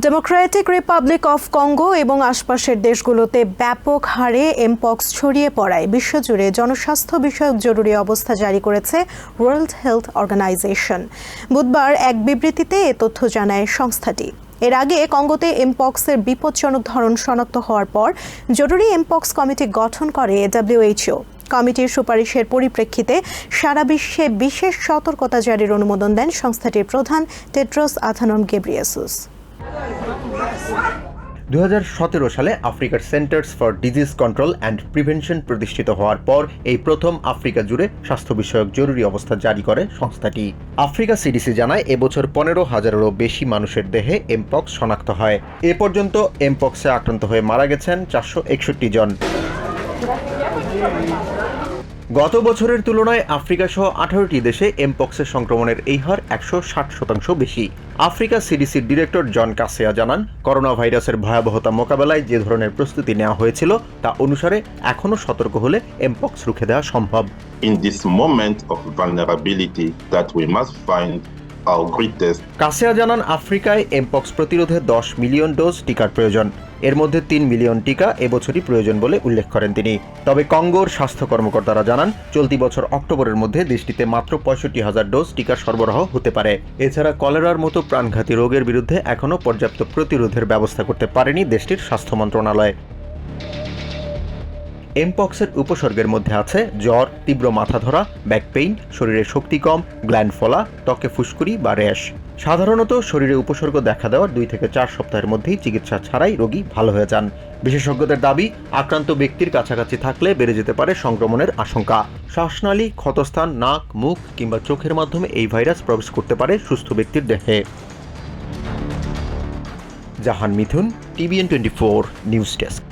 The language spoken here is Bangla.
ডেমোক্রেটিক রিপাবলিক অফ কঙ্গো এবং আশপাশের দেশগুলোতে ব্যাপক হারে এমপক্স ছড়িয়ে পড়ায়। বিশ্বজুড়ে জনস্বাস্থ্য বিষয়ক জরুরি অবস্থা জারি করেছে ওয়ার্ল্ড হেলথ অর্গানাইজেশন বুধবার এক বিবৃতিতে এ তথ্য জানায় সংস্থাটি। এর আগে কঙ্গোতে এমপক্সের বিপজ্জনক ধরন শনাক্ত হওয়ার পর জরুরি এমপক্স কমিটি গঠন করে ডব্লিউএইচও কমিটির সুপারিশের পরিপ্রেক্ষিতে সারা বিশ্বে বিশেষ সতর্কতা জারির অনুমোদন দেন সংস্থাটির প্রধান টেড্রোস আথানম গেব্রিয়েসুস। দু হাজার সতেরো সালে আফ্রিকার centres for disease control and prevention প্রতিষ্ঠিত হওয়ার পর এই প্রথম আফ্রিকা জুড়ে স্বাস্থ্য বিষয়ক জরুরি অবস্থা জারি করে সংস্থাটি। আফ্রিকা সিডিসি জানায়, এবছর পনেরো হাজারেরও বেশি মানুষের দেহে এমপক্স শনাক্ত হয়। এ পর্যন্ত এমপক্সে আক্রান্ত হয়ে মারা গেছেন চারশো একষট্টি জন। গত বছরের তুলনায় আফ্রিকা সহ আঠারোটি দেশে এমপক্সের সংক্রমণের এই হার একশো ষাট শতাংশ বেশি। আফ্রিকা সিডিসির ডিরেক্টর জন কাসিয়া জানান করোনা ভাইরাসের ভয়াবহতা মোকাবেলায় যে ধরনের প্রস্তুতি নেওয়া হয়েছিল, তা অনুসারে এখনও সতর্ক হলে এমপক্স রুখে দেওয়া সম্ভব। In this moment of vulnerability that we must find Kaseya জানান, আফ্রিকায় এমপক্স প্রতিরোধে দশ মিলিয়ন ডোজ টিকার প্রয়োজন। এর মধ্যে তিন মিলিয়ন টিকা এবছরই প্রয়োজন বলে উল্লেখ করেন তিনি। তবে কঙ্গোর স্বাস্থ্য কর্মকর্তারা জানান, চলতি বছর অক্টোবরের মধ্যে দেশটিতে মাত্র পঁয়ষট্টি হাজার ডোজ টিকার সরবরাহ হতে পারে। এছাড়া কলেরার মতো প্রাণঘাতী রোগের বিরুদ্ধে এখনও পর্যাপ্ত প্রতিরোধের ব্যবস্থা করতে পারেনি দেশটির স্বাস্থ্য মন্ত্রণালয়। এমপক্সের উপসর্গের মধ্যে আছে জ্বর, তীব্র মাথা ধরা ব্যাক পেইন শরীরে শক্তি কম গ্ল্যান্ড ফলা, ত্বকে ফুসকুড়ি বা র্যাশ। সাধারণত শরীরে উপসর্গ দেখা দেওয়ার দুই থেকে চার সপ্তাহের মধ্যেই চিকিৎসা ছাড়াই রোগী ভালো হয়ে যান। বিশেষজ্ঞদের দাবি, আক্রান্ত ব্যক্তির কাছাকাছি থাকলে বেড়ে যেতে পারে সংক্রমণের আশঙ্কা। শ্বাসনালী, ক্ষতস্থান, নাক, মুখ কিংবা চোখের মাধ্যমে এই ভাইরাস প্রবেশ করতে পারে সুস্থ ব্যক্তির দেহে। Jahan Mithun, TVN twenty four, news desk.